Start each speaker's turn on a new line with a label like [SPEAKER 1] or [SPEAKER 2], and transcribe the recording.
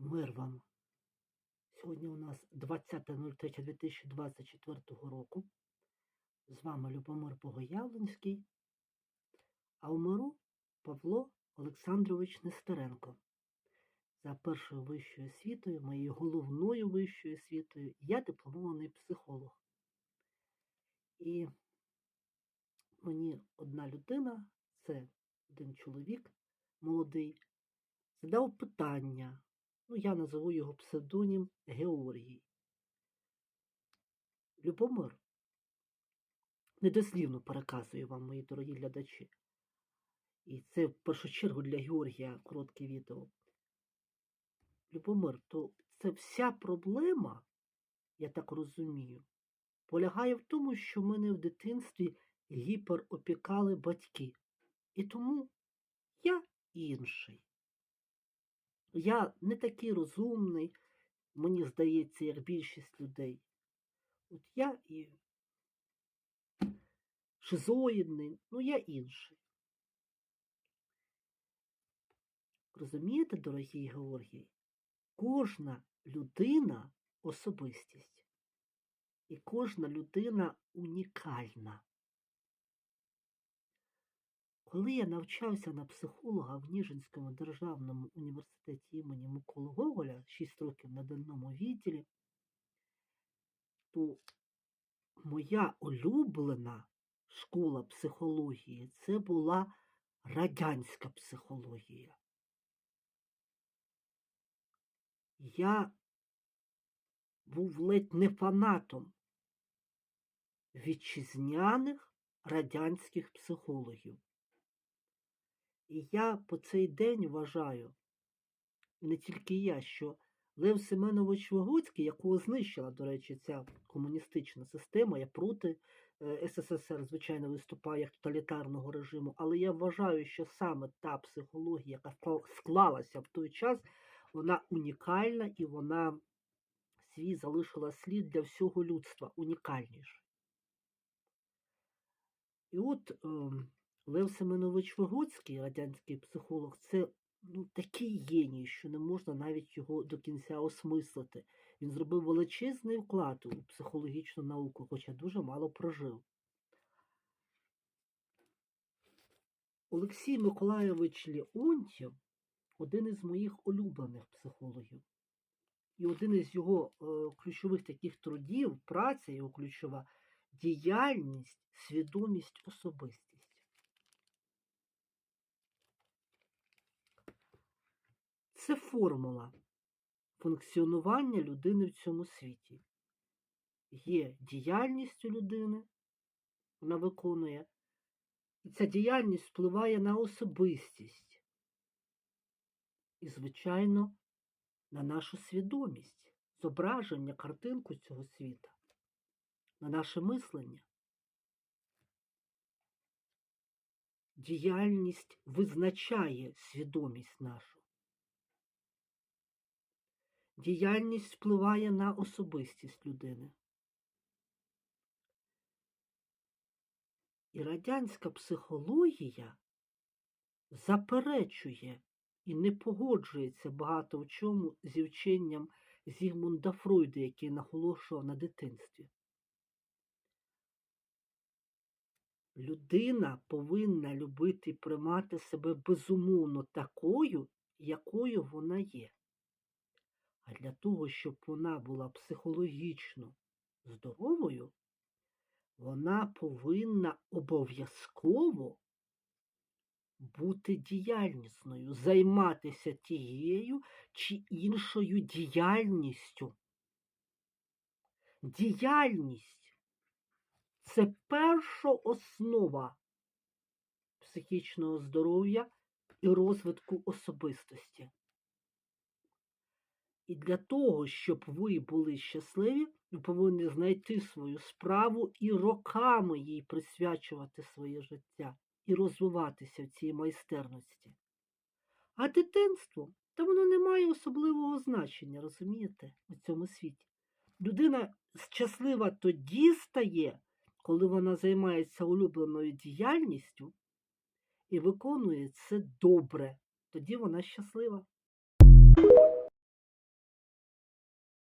[SPEAKER 1] Мир вам. Сьогодні у нас 20.03.2024 року. З вами Любомир Богоявленський, а у миру Павло Олександрович Нестеренко. За першою вищою освітою, моєю головною вищою освітою, я дипломований психолог. І мені одна людина, це один чоловік молодий, задав питання. Ну, я назову його псевдонім Георгій. Любомир, недослівно переказую вам, мої дорогі глядачі. І це в першу чергу для Георгія коротке відео. Любомир, то це вся проблема, я так розумію, полягає в тому, що мене в дитинстві гіперопікали батьки. І тому я інший. Я не такий розумний, мені здається, як більшість людей. От я і шизоїдний, ну я інший. Розумієте, дорогий Георгій? Кожна людина особистість. І кожна людина унікальна. Коли я навчався на психолога в Ніжинському державному університеті імені Миколи Гоголя 6 років на денному відділі, то моя улюблена школа психології це була радянська психологія. Я був ледь не фанатом вітчизняних радянських психологів. І я по цей день вважаю, не тільки я, що Лев Семенович Вогуцький, якого знищила, до речі, ця комуністична система, я проти е, СССР, звичайно, виступаю як тоталітарного режиму, але я вважаю, що саме та психологія, яка склалася в той час, вона унікальна і вона свій залишила слід для всього людства, унікальніший. І от ем, Лев Семенович Вигоцький, радянський психолог, це ну, такий геній, що не можна навіть його до кінця осмислити. Він зробив величезний вклад у психологічну науку, хоча дуже мало прожив. Олексій Миколайович Леонтьєв один із моїх улюблених психологів. І один із його е, ключових таких трудів, праця його ключова діяльність, свідомість, особистість. Це формула функціонування людини в цьому світі. Є діяльність у людини, вона виконує, і ця діяльність впливає на особистість. І, звичайно, на нашу свідомість, зображення, картинку цього світа, на наше мислення. Діяльність визначає свідомість нашу. Діяльність впливає на особистість людини. І радянська психологія заперечує і не погоджується багато в чому зі вченням Зігмунда Фройда, який наголошував на дитинстві. Людина повинна любити і приймати себе безумовно такою, якою вона є. А для того, щоб вона була психологічно здоровою, вона повинна обов'язково бути діяльнісною, займатися тією чи іншою діяльністю. Діяльність це перша основа психічного здоров'я і розвитку особистості. І для того, щоб ви були щасливі, ви повинні знайти свою справу і роками їй присвячувати своє життя і розвиватися в цій майстерності. А дитинство, та воно не має особливого значення, розумієте, у цьому світі. Людина щаслива тоді стає, коли вона займається улюбленою діяльністю і виконує це добре. Тоді вона щаслива.